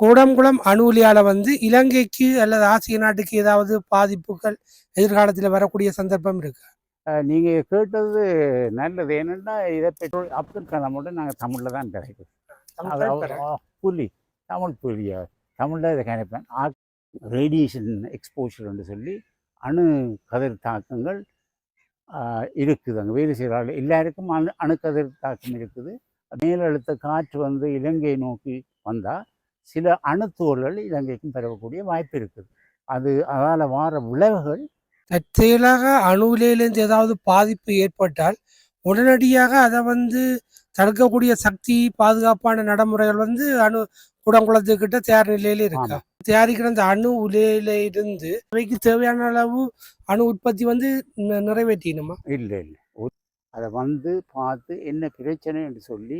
கூடங்குளம் அணு உலையால வந்து இலங்கைக்கு அல்லது ஆசிய நாட்டுக்கு ஏதாவது பாதிப்புகள் எதிர்காலத்தில் வரக்கூடிய சந்தர்ப்பம் இருக்கு. நீங்கள் கேட்டது நல்லது. என்னென்னா இதை பெட்ரோல் அப்துல் கலாமோட நாங்கள் தமிழில் தான் கிடைக்கும் புலி தமிழ் புலியா? தமிழில் இதை கணிப்பேன். ரேடியேஷன் எக்ஸ்போஷர்னு சொல்லி அணு கதிர் தாக்கங்கள் இருக்குது. அங்கே வேலை செய்கிறாள் எல்லாருக்கும் அணு அணுக்கதிர் தாக்கம் இருக்குது. மேலழுத்த காற்று வந்து இலங்கையை நோக்கி வந்தால் சில அணுத்துவல்கள் இலங்கைக்கும் பரவக்கூடிய வாய்ப்பு இருக்குது. அது அதால் வார விளைவுகள் தற்செயலாக அணு உலையிலேருந்து ஏதாவது பாதிப்பு ஏற்பட்டால் உடனடியாக அதை வந்து தடுக்கக்கூடிய சக்தி பாதுகாப்பான நடைமுறைகள் வந்து அணு கூடங்குளத்துக்கிட்ட தயார் நிலையில இருக்கா? தயாரிக்கிற அந்த அணு உலையில இருந்து அவைக்கு தேவையான அளவு அணு உற்பத்தி வந்து நி- நிறைவேற்றணுமா இல்லை இல்லை. அதை வந்து பார்த்து என்ன பிரச்சனை என்று சொல்லி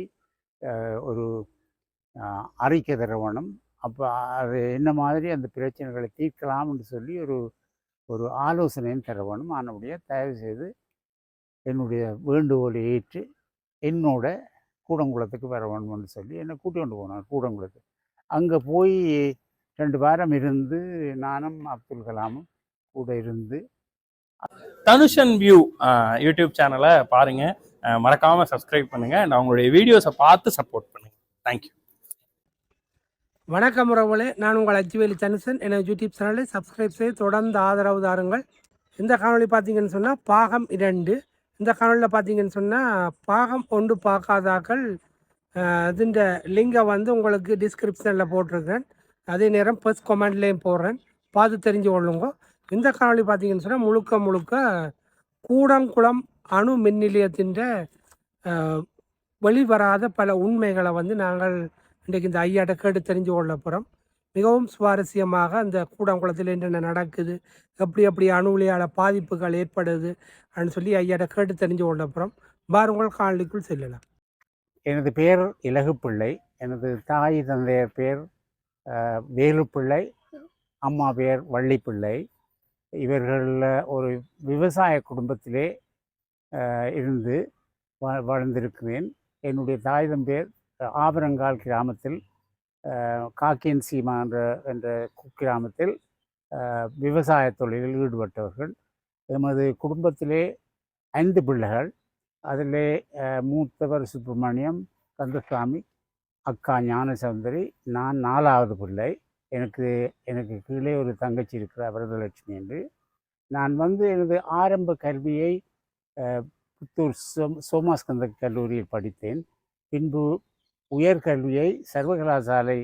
ஒரு அறிக்கை திரவணம். அப்போ அது என்ன மாதிரி அந்த பிரச்சனைகளை தீர்க்கலாம்னு சொல்லி ஒரு ஒரு ஆலோசனையும் தரவணும். ஆனபடியே தயவு செய்து என்னுடைய வேண்டுகோளை ஏற்று என்னோட கூடங்குளத்துக்கு வர வேணும்னு சொல்லி என்னை கூட்டி கொண்டு போனார் கூடங்குளத்துக்கு. அங்கே போய் ரெண்டு வாரம் இருந்து நானும் அப்துல் கலாமும் கூட இருந்து தனுஷன் வியூ யூடியூப் சேனலை பாருங்கள் மறக்காமல் சப்ஸ்கிரைப் பண்ணுங்கள் and அவங்களுடைய வீடியோஸை பார்த்து சப்போர்ட் பண்ணுங்கள் தேங்க்யூ வணக்கம் உறவுகளே. நான் உங்கள் அச்சுவேலி தனுசன் எனது யூடியூப் சேனலை சப்ஸ்கிரைப் செய்து தொடர்ந்து ஆதரவு தாருங்கள். இந்த காணொலி பார்த்தீங்கன்னு சொன்னால் பாகம் இரண்டு. இந்த காணொலியில் பார்த்தீங்கன்னு சொன்னால் பாகம் ஒன்று பார்க்காதாக்கள் இதுன்ற லிங்கை வந்து உங்களுக்கு டிஸ்கிரிப்ஷனில் போட்டிருக்கேன் அதே நேரம் ஃபர்ஸ்ட் கமெண்ட்லேயும் போடுறேன். பார்த்து தெரிஞ்சு கொள்ளுங்க. இந்த காணொலி பார்த்தீங்கன்னு சொன்னால் முழுக்க முழுக்க கூடங்குளம் அணு மின் நிலையத்தின் வெளிவராத பல உண்மைகளை வந்து நாங்கள் இன்றைக்கு இந்த ஐயாட்ட கேட்டு தெரிஞ்சு கொள்ள போகிறோம் மிகவும் சுவாரஸ்யமாக அந்த கூடங்குளத்தில் என்னென்ன நடக்குது? எப்படி எப்படி அணு உலையால் பாதிப்புகள் ஏற்படுது? அப்படின்னு சொல்லி ஐயாட்ட கேட்டு தெரிஞ்சு கொள்ள போகிறோம் பாருங்கள் காணொலிக்குள் செல்லலாம். எனது பெயர் இலகுப்பிள்ளை. எனது தாய் தந்தையர் பேர் வேலுப்பிள்ளை. அம்மா பேர் வள்ளிப்பிள்ளை. இவர்களில் ஒரு விவசாய குடும்பத்திலே இருந்து வ வளர்ந்திருக்கிறேன். என்னுடைய தாய் தம்பேர் ஆபரங்கால் கிராமத்தில் காக்கியன் சீமா என்ற என்ற குக்கிராமத்தில் விவசாய தொழிலில் ஈடுபட்டவர்கள் எமது குடும்பத்திலே ஐந்து பிள்ளைகள் அதிலே மூத்தவர் சுப்பிரமணியம் கந்தசாமி அக்கா ஞானசௌந்தரி நான் நாலாவது பிள்ளை எனக்கு எனக்கு கீழே ஒரு தங்கச்சி இருக்கிற வரதலட்சுமி என்று. நான் வந்து எனது ஆரம்ப கல்வியை புத்தூர் சோம் சோமாஸ்கந்த கல்லூரியில் படித்தேன். பின்பு உயர்கல்வியை சர்வகலாசாலை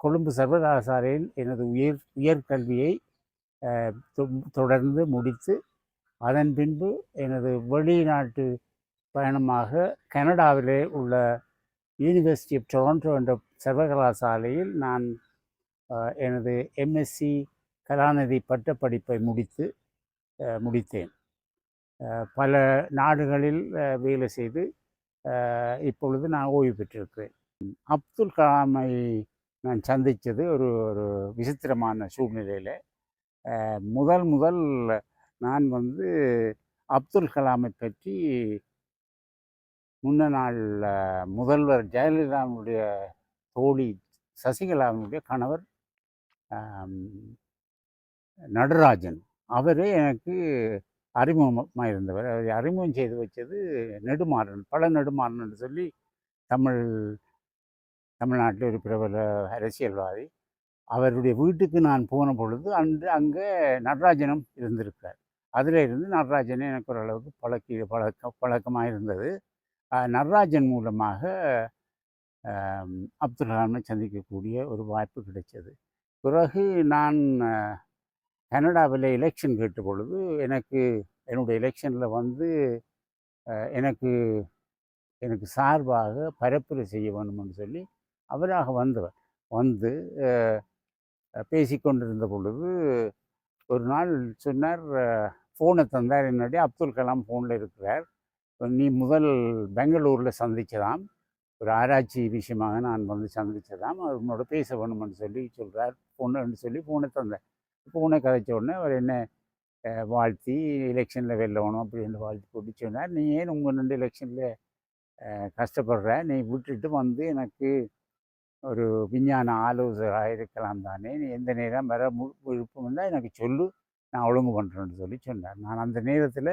கொழும்பு சர்வகலாசாலையில் எனது உயர் உயர்கல்வியை தொ- தொடர்ந்து முடித்து அதன் பின்பு எனது வெளிநாட்டு பயணமாக கனடாவிலே உள்ள யூனிவர்சிட்டி ஆஃப் டொரண்டோ என்ற சர்வகலாசாலையில் நான் எனது எம்எஸ்சி கலாநிதி பட்டப்படிப்பை முடித்து முடித்தேன். பல நாடுகளில் வேலை செய்து இப்பொழுது நான் ஓய்வு பெற்றிருக்கிறேன். அப்துல் கலாமை நான் சந்தித்தது ஒரு ஒரு விசித்திரமான சூழ்நிலையில். முதல் முதல் நான் வந்து அப்துல் கலாமை பற்றி முன்ன நாள் முதல்வர் ஜெயலலிதாவுடைய தோழி சசிகலாவினுடைய கணவர் நடராஜன். அவரே எனக்கு அறிமுகமாக இருந்தவர் அவரை அறிமுகம் செய்து வச்சது நெடுமாறன் பல நெடுமாறன் என்று சொல்லி தமிழ் தமிழ்நாட்டில் ஒரு பிரபல அரசியல்வாதி. அவருடைய வீட்டுக்கு நான் போன பொழுது அன்று அங்கே நடராஜனும் இருந்திருக்கிறார். அதில் இருந்து நடராஜனை எனக்கு ஓரளவுக்கு பழக்கி பழக்க பழக்கமாக இருந்தது நடராஜன் மூலமாக அப்துல் கலாமை சந்திக்கக்கூடிய ஒரு வாய்ப்பு கிடைச்சது. பிறகு நான் கனடாவில் எலெக்ஷன் கேட்ட பொழுது எனக்கு என்னுடைய எலெக்ஷனில் வந்து எனக்கு எனக்கு சார்பாக பரப்புரை செய்ய வேணும்னு சொல்லி அவராக வந்தவர். வந்து பேசிக்கொண்டிருந்த பொழுது ஒரு நாள் சொன்னார் ஃபோனை தந்தார் என்னுடைய அப்துல் கலாம் ஃபோனில் இருக்கிறார். நீ முதல் பெங்களூரில் சந்திச்சதாம். ஒரு ஆராய்ச்சி விஷயமாக நான் வந்து சந்திச்சதாம். அவர் உன்னோட பேச வேணும்னு சொல்லி சொல்கிறார் ஃபோனுன்னு சொல்லி ஃபோனை தந்தேன் ஃபோனை கதைச்ச உடனே அவர் என்ன வாழ்த்தி எலெக்ஷனில் வெல்லணும் அப்படின்னு வாழ்த்தி போட்டு சொன்னார். நீ ஏன் உங்கள் ரெண்டு எலெக்ஷனில் கஷ்டப்படுற? நீ விட்டுட்டு வந்து எனக்கு ஒரு விஞ்ஞான ஆலோசகராக இருக்கலாம் தானே. நீ எந்த நேரம் வர மு விருப்பம் இருந்தால் எனக்கு சொல்லு. நான் ஒழுங்கு பண்ணுறேன்னு சொல்லி சொன்னார். நான் அந்த நேரத்தில்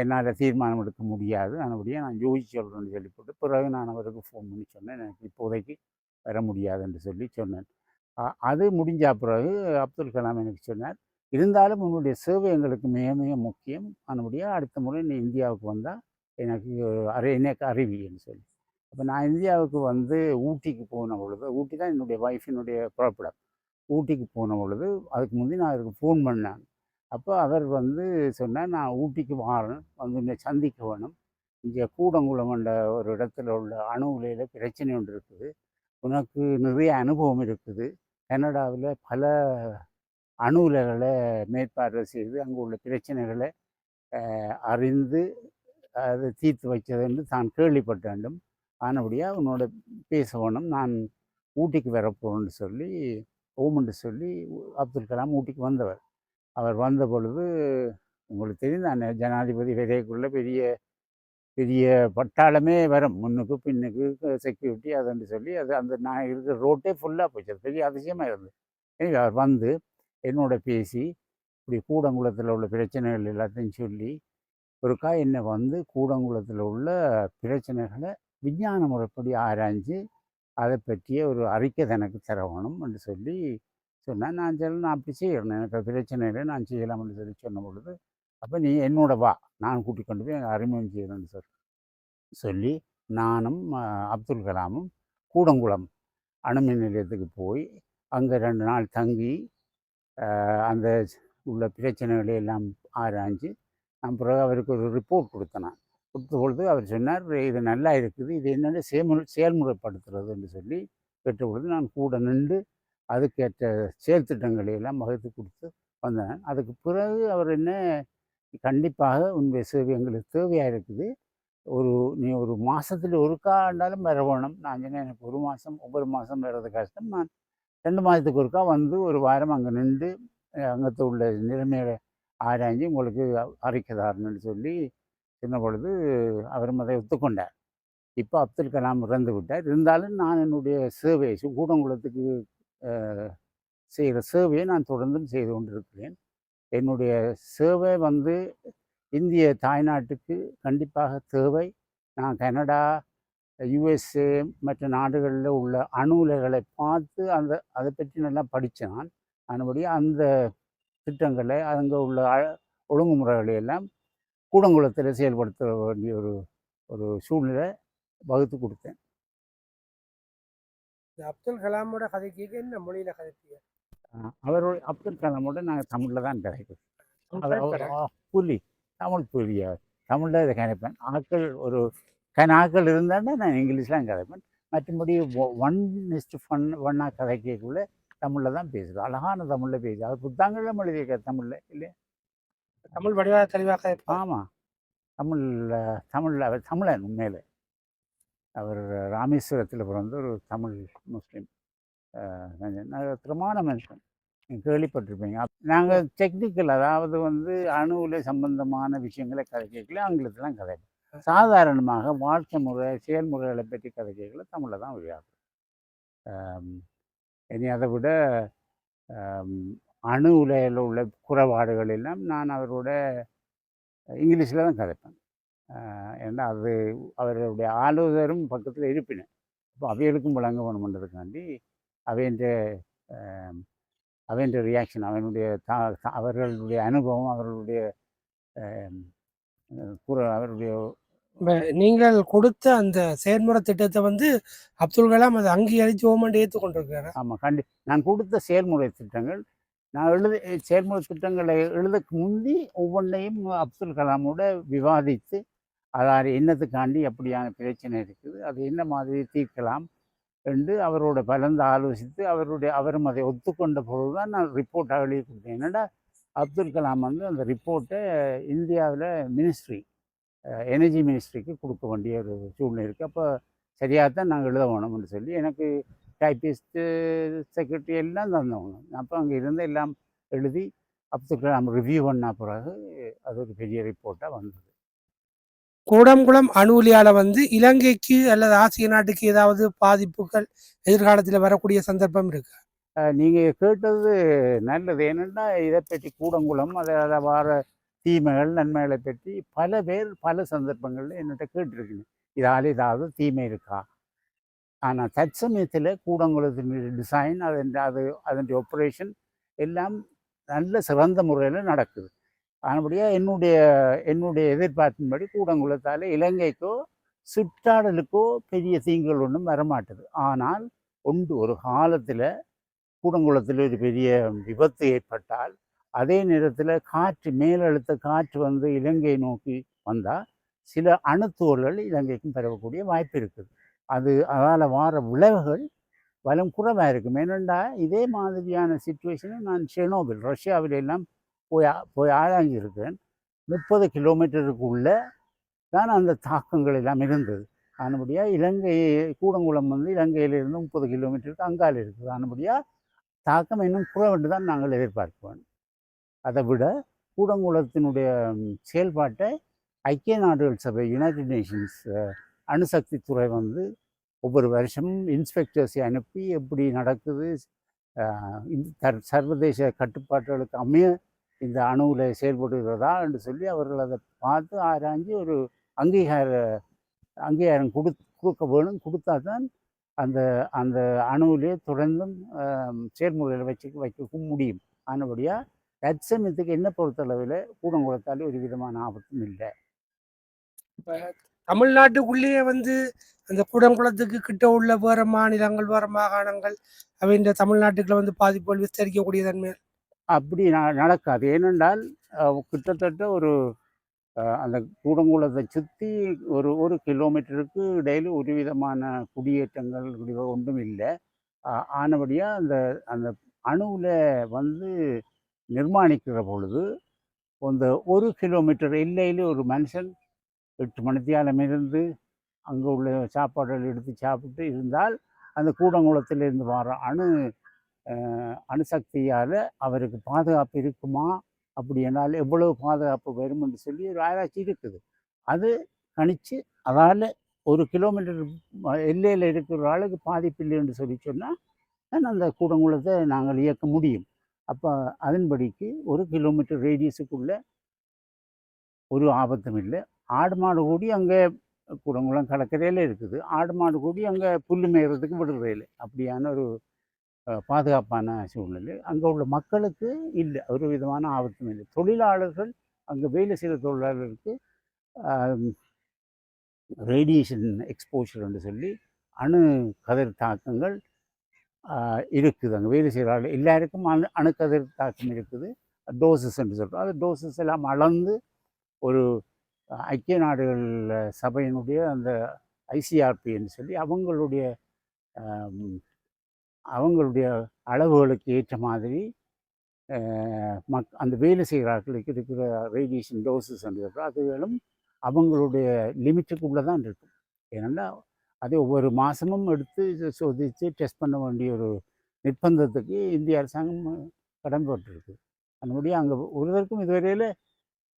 என்னால் தீர்மானம் எடுக்க முடியாது. நல்லபடியாக நான் யோசிச்சு சொல்கிறேன்னு சொல்லி போட்டு பிறகு நான் அவருக்கு ஃபோன் பண்ணி சொன்னேன். எனக்கு இப்போதைக்கு வர முடியாதுன்னு சொல்லி சொன்னேன். அது முடிஞ்ச பிறகு அப்துல் கலாம் எனக்கு சொன்னார் இருந்தாலும் உன்னுடைய சேவை எங்களுக்கு மிக மிக முக்கியம். அதனுடைய அடுத்த முறை நீ இந்தியாவுக்கு வந்தால் எனக்கு அறி எனக்கு அறிவின்னு சொல்லி. அப்போ நான் இந்தியாவுக்கு வந்து ஊட்டிக்கு போன பொழுது ஊட்டி தான் என்னுடைய ஒய்ஃபினுடைய புறப்படம். ஊட்டிக்கு போன பொழுது அதுக்கு முந்தி நான் அவருக்கு ஃபோன் பண்ணேன். அப்போ அவர் வந்து சொன்னார் நான் ஊட்டிக்கு வாரேன். வந்து என்னை சந்திக்க வேணும். இங்கே கூடங்குளம் என்ற ஒரு இடத்துல உள்ள அணு உலையில் பிரச்சனை ஒன்று இருக்குது. உனக்கு நிறைய அனுபவம் இருக்குது. கனடாவில் பல அணு உலைகளை மேற்பார்வை செய்து அங்கே உள்ள பிரச்சனைகளை அறிந்து அதை தீர்த்து வைச்சதென்று தான் கேள்விப்பட்ட வேண்டும். ஆனபடியாக உன்னோட பேச வேணும். நான் ஊட்டிக்கு வரப்போகிறேன்னு சொல்லி ஓமன்று சொல்லி அப்துல் கலாம் ஊட்டிக்கு வந்தவர். அவர் வந்த பொழுது உங்களுக்கு தெரியும் தானே ஜனாதிபதி விதைக்குள்ள பெரிய பெரிய பட்டாளமே வரும். முன்னுக்கு பின்னுக்கு செக்யூரிட்டி அதுன்னு சொல்லி அது அந்த நான் இருக்கிற ரோட்டே ஃபுல்லாக போச்சு. அது பெரிய அதிசயமாக இருந்தது. எனவே அவர் வந்து என்னோட பேசி இப்படி கூடங்குளத்தில் உள்ள பிரச்சனைகள் எல்லாத்தையும் சொல்லி ஒருக்கா என்னை வந்து கூடங்குளத்தில் உள்ள பிரச்சனைகளை விஞ்ஞான முறைப்படி ஆராய்ஞ்சு அதை பற்றிய ஒரு அறிக்கை தனக்கு தரவணும் என்று சொல்லி சொன்னேன் நான் சொல்ல நான் அப்படி செய்யணும் எனக்கு அது பிரச்சனை இல்லை நான் செய்யலாம்னு சொல்லி சொன்ன பொழுது அப்போ நீ என்னோட வா நான் கூட்டிக் கொண்டு போய் அறிமுகம் செய்யணும்னு சொல் சொல்லி நானும் அப்துல் கலாமும் கூடங்குளம் அணுமின் நிலையத்துக்கு போய் அங்கே ரெண்டு நாள் தங்கி அந்த உள்ள பிரச்சனைகளை எல்லாம் ஆராய்ஞ்சு நான் பிறகு அவருக்கு ஒரு ரிப்போர்ட் கொடுத்தேன் கொடுத்த பொழுது அவர் சொன்னார் இது நல்லா இருக்குது இது என்னென்ன செயல்முறை செயல்முறைப்படுத்துறது? என்று சொல்லி பெற்ற பொழுது நான் கூட நின்று அதுக்கேற்ற செயல் திட்டங்களை எல்லாம் வகுத்து கொடுத்து வந்தேன். அதுக்கு பிறகு அவர் என்ன கண்டிப்பாக உன்னுடைய சேவை எங்களுக்கு தேவையாக இருக்குது. ஒரு நீ ஒரு மாதத்தில் ஒருக்கா இருந்தாலும் வர வேணும் நான் சொன்னேன் எனக்கு ஒரு மாதம் ஒவ்வொரு மாதம் வர்றது கஷ்டம். நான் ரெண்டு மாதத்துக்கு ஒருக்கா வந்து ஒரு வாரம் அங்கே நின்று அங்கத்து உள்ள நிலைமையை ஆராய்ஞ்சு உங்களுக்கு அறிக்கைதாரன்னு சொல்லி சின்ன பொழுது அவரும் அதை ஒத்துக்கொண்டார். இப்போ அப்துல் கலாம் இறந்து விட்டார். இருந்தாலும் நான் என்னுடைய சேவை கூடங்குளத்துக்கு செய்கிற சேவையை நான் தொடர்ந்தும் செய்து கொண்டிருக்கிறேன். என்னுடைய சேவை வந்து இந்திய தாய்நாட்டுக்கு கண்டிப்பாக தேவை. நான் கனடா யுஎஸ்ஏ மற்ற நாடுகளில் உள்ள அணு உலைகளை பார்த்து அந்த அதை பற்றி நல்லா படித்தேன் நான் அதன்படி அந்த திட்டங்களை அங்கே உள்ள ஒழுங்குமுறைகளை எல்லாம் கூடங்குளத்தில் செயல்படுத்த வேண்டிய ஒரு ஒரு சூழ்நிலை வகுத்து கொடுத்தேன். அப்துல் கலாமோட கதை கேட்க என்ன மொழியில கதைப்பீங்க அஹ் அவரோட அப்துல் கலாமோட நாங்கள் தமிழில் தான் ஆ, புலி தமிழ் புலியா தமிழில் இதை கதைப்பேன் ஆட்கள் ஒரு கன ஆட்கள் இருந்தாண்டா நான் இங்கிலீஷ்லாம் கதைப்பேன். மற்றபடி ஒன் நெஸ்ட் ஃபன் ஒன்னாக கதைக்கக்குள்ள தமிழில் தான் பேசுகிறோம் அழகான தமிழில் பேசுது. அது புத்தாங்களில் எழுதியிருக்க தமிழில் இல்லையா? தமிழ் வடிவாக தெளிவாக ஆமாம் தமிழில் தமிழில் அவர் தமிழன் உண்மையில். அவர் ராமேஸ்வரத்தில் பிறந்த ஒரு தமிழ் முஸ்லீம். திறமான மனுஷன். கேள்விப்பட்டிருப்பீங்க. நாங்கள் டெக்னிக்கல் அதாவது வந்து அணுவில் சம்பந்தமான விஷயங்களை கதை கேட்கல ஆங்கிலத்தில் தான் சாதாரணமாக வாழ்க்கை முறை செயல்முறைகளை பற்றி கதைகளை தமிழில் தான் உரையாடும் இனி அதை விட அணு உலையில் உள்ள குறைபாடுகள் எல்லாம் நான் அவரோட இங்கிலீஷில் தான் கதைப்பேன். ஏன்னா அது அவருடைய ஆலோசரும் பக்கத்தில் இருப்பினேன் அப்போ அவைகளுக்கும் வழங்க வேணுமன்றதுக்காண்டி அவைன்ற அவன்ற ரியாக்ஷன் அவனுடைய தா அவர்களுடைய அனுபவம் அவர்களுடைய கூற அவருடைய நீங்கள் கொடுத்த அந்த செயல்முறை திட்டத்தை வந்து அப்துல் கலாம் அதை அங்கீகரித்து ஓமண்டு ஏற்றுக்கொண்டிருக்கிறாரா ஆமாம் கண்டி நான் கொடுத்த செயல்முறை திட்டங்கள் நான் எழுத செயல்முறை திட்டங்களை எழுதக்கு முந்தி ஒவ்வொன்றையும் அப்துல் கலாமோட விவாதித்து அதாவது என்னத்துக்காண்டி அப்படியான பிரச்சனை இருக்குது அது என்ன மாதிரி தீர்க்கலாம் என்று அவரோட பலந்து ஆலோசித்து அவருடைய அவரும் அதை ஒத்துக்கொண்ட பொழுது தான் நான் ரிப்போர்ட்டாக எழுதி கொடுத்தேன் என்னடா அப்துல் கலாம் வந்து அந்த ரிப்போர்ட்டை இந்தியாவில் மினிஸ்ட்ரி எனர்ஜி மினிஸ்ட்ரிக்கு கொடுக்க வேண்டிய ஒரு சூழ்நிலை இருக்குது அப்போ சரியாக தான் நாங்கள் எழுத வேணும்னு சொல்லி எனக்கு டைப்பிஸ்ட்டு செக்ரட்டரி எல்லாம் தந்தவங்க. அப்போ அங்கே இருந்து எல்லாம் எழுதி அப்துல் கலாம் ரிவ்யூ பண்ண பிறகு அது ஒரு பெரிய ரிப்போர்ட்டாக வந்தது. கூடங்குளம் அணு உலையால வந்து இலங்கைக்கு அல்லது ஆசிய நாட்டுக்கு ஏதாவது பாதிப்புகள் எதிர்காலத்தில் வரக்கூடிய சந்தர்ப்பம் இருக்கு? நீங்கள் கேட்டது நல்லது. ஏனென்னா இதை பற்றி கூடங்குளம் அதை அதை வர தீமைகள் நன்மைகளை பற்றி பல பேர் பல சந்தர்ப்பங்களில் என்கிட்ட கேட்டிருக்கீங்க. இதால் ஏதாவது தீமை இருக்கா? ஆனால் தற்சமயத்தில் கூடங்குளத்தின் டிசைன் அதன் அது அதன் ஆப்ரேஷன் எல்லாம் நல்ல சிறந்த முறையில் நடக்குது. ஆனபடியாக என்னுடைய என்னுடைய எதிர்பார்ப்பின்படி கூடங்குளத்தால் இலங்கைக்கோ சுற்றாடலுக்கோ பெரிய தீங்குகள் ஒன்றும் வரமாட்டுது. ஆனால் ஒன்று ஒரு காலத்தில் கூடங்குளத்தில் ஒரு பெரிய விபத்து ஏற்பட்டால் அதே நேரத்தில் காற்று மேலழுத்த காற்று வந்து இலங்கையை நோக்கி வந்தால் சில அணுத்துகள்கள் இலங்கைக்கும் பரவக்கூடிய வாய்ப்பு இருக்குது. அது அதால் வார விளைவுகள் வலம் குறைவாக இருக்கும். ஏனெண்டா இதே மாதிரியான சுச்சுவேஷனை நான் செனோபில் ரஷ்யாவில் எல்லாம் போய் போய் ஆராய்ஞ்சிருக்கேன் முப்பது கிலோமீட்டருக்குள்ளே தான் அந்த தாக்கங்கள் எல்லாம் இருந்தது. ஆனபடியாக இலங்கை கூடங்குளம் வந்து இலங்கையிலிருந்து முப்பது கிலோமீட்டருக்கு அங்கால இருக்குது. ஆனபடியாக தாக்கம் இன்னும் குறைவென்று தான் நாங்கள் எதிர்பார்க்கிறோம். அதை விட கூடங்குளத்தினுடைய செயல்பாட்டை ஐக்கிய நாடுகள் சபை யுனைடெட் நேஷன்ஸ் அணுசக்தி துறை வந்து ஒவ்வொரு வருஷமும் இன்ஸ்பெக்டர்ஸை அனுப்பி எப்படி நடக்குது இந்த சர்வதேச கட்டுப்பாடுகளுக்கு அமைய இந்த அணுவில் செயல்படுகிறதா என்று சொல்லி அவர்கள் அதை பார்த்து ஆராய்ஞ்சு ஒரு அங்கீகார அங்கீகாரம் கொடு கொடுக்க வேணும். கொடுத்தா தான் அந்த அந்த அணுவிலே தொடர்ந்தும் செயல்முறையில் வச்சு வைக்க முடியும். ஆனபடியாக தற்சமயத்துக்கு என்ன பொறுத்தளவில் கூடங்குளத்தால் ஒரு விதமான ஆபத்தும் இல்லை. தமிழ்நாட்டுக்குள்ளேயே வந்து அந்த கூடங்குளத்துக்கு கிட்ட உள்ள வேற மாநிலங்கள் வேற மாகாணங்கள் அவை இந்த தமிழ்நாட்டுக்குள்ள வந்து பாதிப்புகள் விஸ்தரிக்கக்கூடிய தன்மை. அப்படி நடக்காது. ஏனென்றால் கிட்டத்தட்ட ஒரு அந்த கூடங்குளத்தை சுற்றி ஒரு ஒரு கிலோமீட்டருக்கு இடையில ஒரு விதமான குடியேற்றங்கள் ஒன்றும் இல்லை. ஆனபடியாக அந்த அந்த அணுவில் வந்து நிர்மாணிக்கிற பொழுது அந்த ஒரு கிலோமீட்டர் எல்லையில் ஒரு மனுஷன் எட்டு மணித்தியாலம் இருந்து அங்கே உள்ள சாப்பாடுகள் எடுத்து சாப்பிட்டு இருந்தால் அந்த கூடங்குளத்திலிருந்து வர அணு அணுசக்தியால் அவருக்கு பாதுகாப்பு இருக்குமா? அப்படி என்னால் எவ்வளவு பாதுகாப்பு வரும் என்று சொல்லி ஒரு ஆராய்ச்சி இருக்குது. அது கணிச்சு அதால் ஒரு கிலோமீட்டர் எல்லையில் இருக்கிற ஆளுக்கு பாதிப்பு இல்லை என்று சொல்லி சொன்னால் அந்த கூடங்குளத்தை நாங்கள் இயக்க முடியும். அப்போ அதன்படிக்கு ஒரு கிலோமீட்டர் ரேடியஸுக்குள்ளே ஒரு ஆபத்தும் இல்லை. ஆடு மாடு கூடி அங்கே குடங்குளம் கடற்கரையில் இருக்குது. ஆடு மாடு கூடி அங்கே புல் மேயறதுக்கு விடுறதில்லை. அப்படியான ஒரு பாதுகாப்பான சூழ்நிலை. அங்கே உள்ள மக்களுக்கு இல்லை. ஒரு விதமான ஆபத்தும் இல்லை. தொழிலாளர்கள் அங்கே வேலை செய்கிற தொழிலாளர்களுக்கு ரேடியேஷன் எக்ஸ்போஷர்னு சொல்லி அணு கதிர் தாக்கங்கள் இருக்குது அங்கே. வேலை செய்கிறார்கள் எல்லாருக்கும் அணு அணுக்கதிர் தாக்கம் இருக்குது. டோசஸ் என்று சொல்கிறோம் அது டோசஸ் எல்லாம் அளந்து ஒரு ஐக்கிய நாடுகள் சபையினுடைய அந்த ஐசிஆர்பின்னு சொல்லி அவங்களுடைய அவங்களுடைய அளவுகளுக்கு ஏற்ற மாதிரி மக் அந்த வேலை செய்கிறார்களுக்கு இருக்கிற ரேடியேஷன் டோசஸ் அதுகளும் அவங்களுடைய லிமிட்டுக்குள்ளே தான் இருக்கும். ஏனென்றால் அதை ஒவ்வொரு மாதமும் எடுத்து சோதித்து டெஸ்ட் பண்ண வேண்டிய ஒரு நிர்பந்தத்துக்கு இந்திய அரசாங்கம் கடன்பட்டிருக்கு அதனுடைய அங்கே ஒருவருக்கும் இதுவரையில்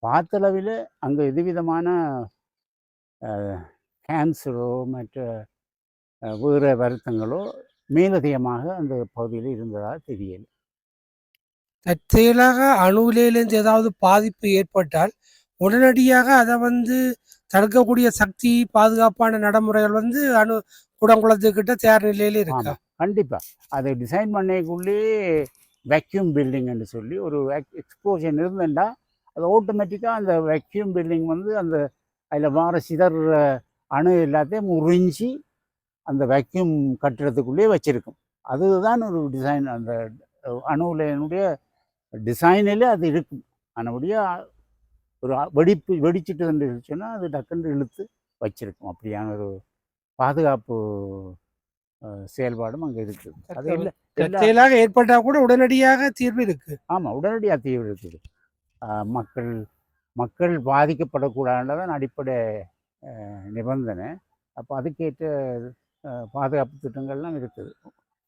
பார்த்தளவில் அங்கே எதுவிதமான கேன்சரோ மற்ற வேறு வருத்தங்களோ மேலதிகமாக அந்த பகுதியில் இருந்ததாக தெரியலை. தற்செயலாக அணு ஏதாவது பாதிப்பு ஏற்பட்டால் உடனடியாக அதை வந்து தடுக்கக்கூடிய சக்தி பாதுகாப்பான நடைமுறைகள் வந்து அணு கூடங்குளத்துக்கிட்ட தயார் நிலையில இருக்கு? கண்டிப்பா. கண்டிப்பாக அதை டிசைன் பண்ணக்குள்ளே வேக்யூம் பில்டிங்னு சொல்லி ஒரு எக்ஸ்போஷன் இருந்தேன்டா அது ஆட்டோமேட்டிக்காக அந்த வேக்யூம் பில்டிங் வந்து அந்த அதில் வார சிதற அணு எல்லாத்தையும் உறிஞ்சி அந்த வேக்யூம் கட்டிடத்துக்குள்ளேயே வச்சுருக்கும். அதுதான் ஒரு டிசைன் அந்த அணுவினுடைய டிசைனில் அது இருக்கும். அதனுடைய ஒரு வெடிப்பு வெடிச்சிட்டு சொன்னால் அது டக்குன்னு இழுத்து வச்சிருக்கும். அப்படியான ஒரு பாதுகாப்பு செயல்பாடும் அங்கே இருக்குது அது இல்லை எல்லா தற்செயலாக ஏற்பட்டா கூட உடனடியாக தீர்வு இருக்கு. ஆமாம் உடனடியாக தீர்வு இருக்குது. மக்கள் மக்கள் பாதிக்கப்படக்கூடாதுன்றதான் அடிப்படை நிபந்தனை. அப்போ அதுக்கேற்ற பாதுகாப்பு திட்டங்கள்லாம் இருக்குது.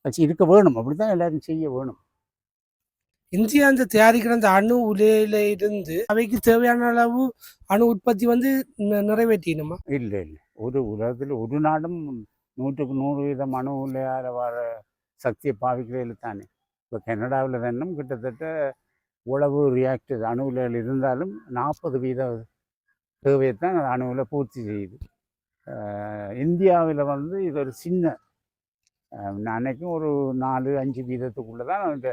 வச்சு இருக்க வேணும். அப்படி தான் எல்லாரும் செய்ய வேணும். இந்தியா அந்த தயாரிக்கிற அந்த அணு உலையில இருந்து அவைக்கு தேவையான அளவு அணு உற்பத்தி வந்து நிறைவேற்றினுமா? இல்லை இல்லை. ஒரு உலகத்தில் ஒரு நாடும் நூற்றுக்கு நூறு வீதம் அணு உலையால் வர சக்தியை பாவிக்கிறதில் தானே. இப்போ கனடாவில் தானும் கிட்டத்தட்ட உளவு ரியாக்டர் அணு உலைகள் இருந்தாலும் நாற்பது வீத தேவையைத்தான் அணு உலை பூர்த்தி செய்யுது. இந்தியாவில் வந்து இது ஒரு சின்ன நான் நினைக்கும் ஒரு நாலு அஞ்சு வீதத்துக்குள்ளே தான் அந்த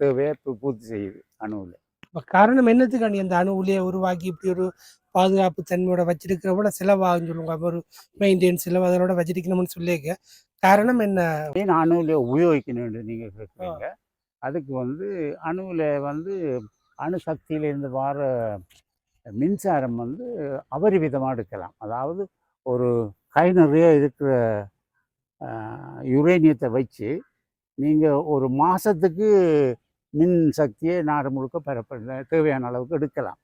தேவையை பூர்த்தி செய்யுது அணுவில். இப்ப காரணம் என்னத்துக்காண்டி அந்த அணு உலையை உருவாக்கி இப்படி ஒரு பாதுகாப்பு தன்மையோட வச்சிருக்கிறவோட செலவாகுன்னு சொல்லுவாங்க. ஒரு மெயின்டைன் செலவு அதனோட வச்சிருக்கணும்னு சொல்லியிருக்க காரணம் என்ன? ஏன் அணுவில் உபயோகிக்கணும்னு நீங்கள் கேட்குறீங்க அதுக்கு வந்து அணுவில் வந்து அணு சக்தியிலேருந்து வர மின்சாரம் வந்து அபரிவிதமாக எடுக்கலாம். அதாவது ஒரு கை நிறைய இருக்கிற யுரேனியத்தை வச்சு நீங்கள் ஒரு மாதத்துக்கு மின் சக்தியை நாடு முழுக்க பரப்ப தேவையான அளவுக்கு எடுக்கலாம்.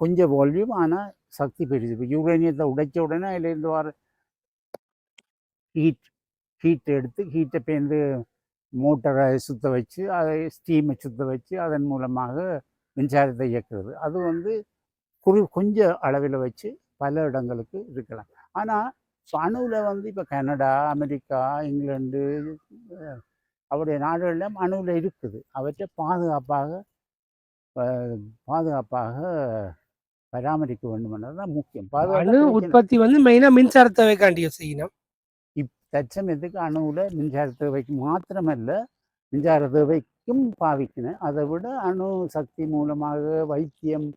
கொஞ்சம் வால்யூம் ஆனால் சக்தி பெருசு இப்போ யூரேனியத்தை உடைச்ச உடனே அதுலேருந்து வர ஹீட் ஹீட் எடுத்து ஹீட்டை பேர்ந்து மோட்டரை சுத்த வச்சு அதை ஸ்டீமை சுத்த வச்சு அதன் மூலமாக மின்சாரத்தை இயக்குறது. அது வந்து குறி கொஞ்சம் அளவில் வச்சு பல இடங்களுக்கு இருக்கலாம். ஆனால் அணுவில் வந்து இப்போ கனடா அமெரிக்கா இங்கிலாண்டு அவருடைய நாடுகளில் அணுவில் இருக்குது. அவற்றை பாதுகாப்பாக பாதுகாப்பாக பராமரிக்க வேண்டும் தான் முக்கியம். அணு உற்பத்தி வந்து மெயினா மின்சார தேவைக்காண்டிய செய்யணும். இப் தற்சமயத்துக்கு அணுவில் மின்சார தேவைக்கு மாத்திரமல்ல மின்சார தேவைக்கும் பாவிக்கணும். அதை விட அணு சக்தி மூலமாக வைத்தியம்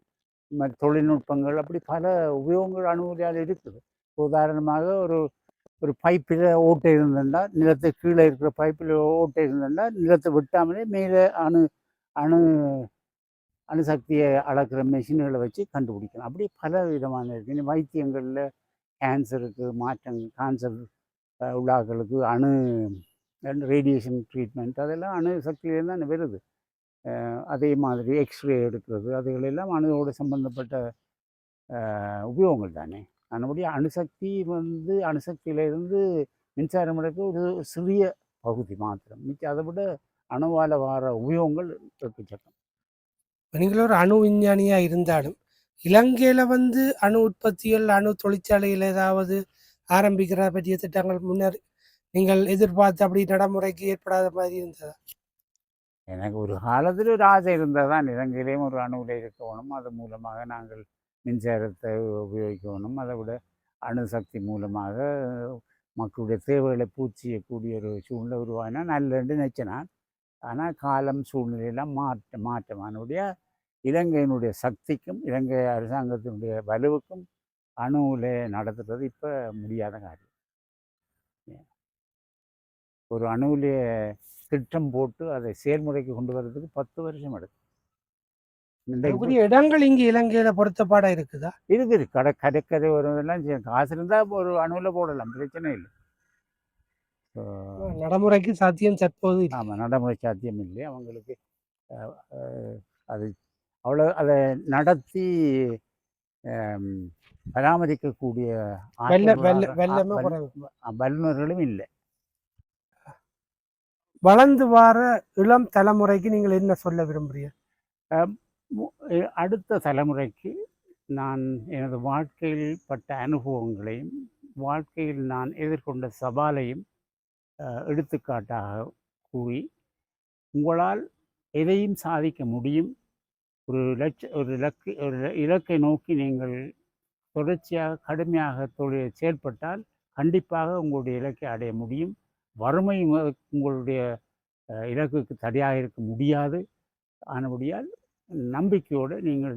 தொழில்நுட்பங்கள் அப்படி பல உபயோகங்கள் அணுவிலால் இருக்குது. உதாரணமாக ஒரு ஒரு பைப்பில் ஓட்டை இருந்ததுன்னா நிலத்து கீழே இருக்கிற பைப்பில் ஓட்டை இருந்ததுன்னா நிலத்தை விட்டாமலே மேலே அணு அணு அணுசக்தியை அளக்கிற மெஷின்களை வச்சு கண்டுபிடிக்கலாம். அப்படி பல விதமான இருக்குது இனி வைத்தியங்களில் கேன்சருக்கு மாற்றங்கள் கேன்சர் உள்ளாக்களுக்கு அணு ரேடியேஷன் ட்ரீட்மெண்ட் அதெல்லாம் அணு சக்தியிலேருந்து தான் வருது. அதே மாதிரி எக்ஸ்ரே எடுக்கிறது அதுகளெல்லாம் அணுவோடு சம்மந்தப்பட்ட உபயோகங்கள் தானே. அதனுடைய அணுசக்தி வந்து அணுசக்தியிலிருந்து மின்சாரம் எடுக்க ஒரு சிறிய பகுதி மாத்திரம். மிச்சம் அதை விட அணுவால் வர உபயோகங்கள் எக்கச்சக்கம் நீங்கள் ஒரு அணு விஞ்ஞானியா இருந்தாலும் இலங்கையில வந்து அணு உற்பத்திகள் அணு தொழிற்சாலைகள் ஏதாவது ஆரம்பிக்கிற பற்றிய திட்டங்கள் முன்னர் நீங்கள் எதிர்பார்த்து அப்படி நடைமுறைக்கு ஏற்படாத மாதிரி இருந்ததா? எனக்கு ஒரு காலத்தில் ஒரு ஆசை இருந்தால் தான் இலங்கையிலேயும் ஒரு அணு உலை இருக்கணும். அது மூலமாக நாங்கள் மின்சாரத்தை உபயோகிக்கணும். அதை விட அணுசக்தி மூலமாக மக்களுடைய தேவைகளை பூர்த்தி செய்யக்கூடிய ஒரு சூழ்நிலை உருவாகினா நல்லன்னு நினச்சினான் ஆனால் காலம் சூழ்நிலையெல்லாம் மாற்ற மாற்றமானுடைய இலங்கையினுடைய சக்திக்கும் இலங்கை அரசாங்கத்தினுடைய வலுவுக்கும் அணுவில் நடத்துறது இப்போ முடியாத காரியம். ஒரு அணு திட்டம் போட்டு அதை செயல்முறைக்கு கொண்டு வர்றதுக்கு பத்து வருஷம் எடுக்கும். இடங்கள் இங்க இலங்கையில பொருத்தப்பாடா இருக்குதா? இருக்குது. கடை கடற்கரை வருவதெல்லாம் காசு இருந்தால் ஒரு அணுவில் போடலாம். பிரச்சனை இல்லை. நடைமுறைக்கு சாத்தியம் தற்போது. ஆமாம் நடைமுறை சாத்தியம் இல்லை. அவங்களுக்கு அது அவ்வளோ அதை நடத்தி பராமரிக்கக்கூடிய வல்லுநர்களும் இல்லை. வளர்ந்து வார இளம் தலைமுறைக்கு நீங்கள் என்ன சொல்ல எ- அடுத்த தலைமுறைக்கு நான் எனது வாழ்க்கையில் பட்ட அனுபவங்களையும் வாழ்க்கையில் நான் எதிர்கொண்ட சவாலையும் எடுத்துக்காட்டாக கூறி உங்களால் எதையும் சாதிக்க முடியும். ஒரு லட்ச ஒரு இலக்கு ஒரு இலக்கை நோக்கி நீங்கள் தொடர்ச்சியாக கடுமையாக தொழில் செயல்பட்டால் கண்டிப்பாக உங்களுடைய இலக்கை அடைய முடியும். வறுமை உங்களுடைய இலக்குக்கு தடையாக இருக்க முடியாது. ஆனபடியால் நம்பிக்கையோடு நீங்கள்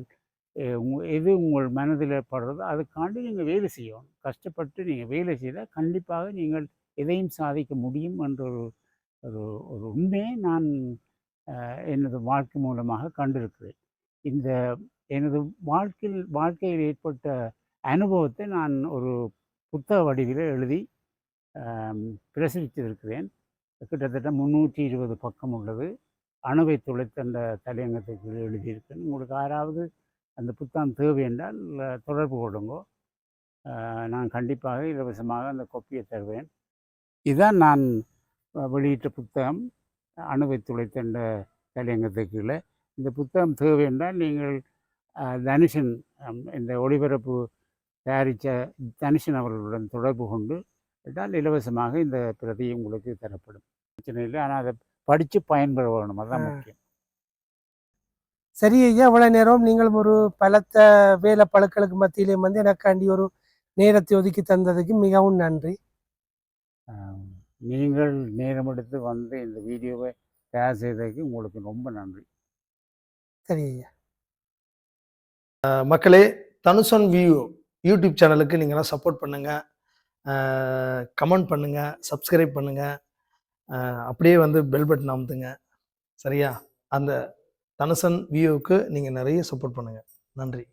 எது உங்கள் மனதில் படுறதோ அதுக்காண்டி நீங்கள் வேலை செய்யணும். கஷ்டப்பட்டு நீங்கள் வேலை செய்தால் கண்டிப்பாக நீங்கள் எதையும் சாதிக்க முடியும் என்ற ஒரு ஒரு ஒரு உண்மையை நான் எனது வாழ்க்கை மூலமாக கண்டிருக்கிறேன். இந்த எனது வாழ்க்கையில் வாழ்க்கையில் ஏற்பட்ட அனுபவத்தை நான் ஒரு புத்தக வடிவில் எழுதி பிரசுரித்திருக்கிறேன். கிட்டத்தட்ட முந்நூற்றி இருபது பக்கம் உள்ளது. அணுவை துளைத்து அந்த தலையங்கத்துக்கு எழுதியிருக்கேன். உங்களுக்கு யாராவது அந்த புத்தகம் தேவை என்றால் தொடர்பு கொடுங்கோ நான் கண்டிப்பாக இலவசமாக அந்த கொப்பியை தருவேன். இதுதான் நான் வெளியிட்ட புத்தகம். அணுவை துளைத்த என்ற தலையங்கத்துக்கு கீழே. இந்த புத்தகம் தேவை என்றால் நீங்கள் தனுஷன் இந்த ஒளிபரப்பு தயாரித்த தனுஷன் அவர்களுடன் தொடர்பு கொண்டு விட்டால் இலவசமாக இந்த பிரதி உங்களுக்கு தரப்படும். பிரச்சனை இல்லை. ஆனால் அதை படித்து பயன்பெற வேணும் அதுதான். முக்கியம். சரி ஐயா இவ்வளோ நேரம் நீங்கள் ஒரு பலத்த வேலை பழுக்களுக்கு மத்தியிலே வந்து எனக்காண்டி ஒரு நேரத்தை ஒதுக்கி தந்ததுக்கு மிகவும் நன்றி. நீங்கள் நேரம் எடுத்து வந்து இந்த வீடியோவை தயார் செய்ததுக்கு உங்களுக்கு ரொம்ப நன்றி. சரி ஐயா. மக்களே தனுஷன் வியூ யூடியூப் சேனலுக்கு நீங்களாம் சப்போர்ட் பண்ணுங்க. கமெண்ட் பண்ணுங்க சப்ஸ்கிரைப் பண்ணுங்க. அஹ் அப்படியே வந்து பெல் பட்டன் அமுத்துங்க. சரியா? அந்த தனுசன் வியூவுக்கு நீங்கள் நிறைய சப்போர்ட் பண்ணுங்கள் நன்றி.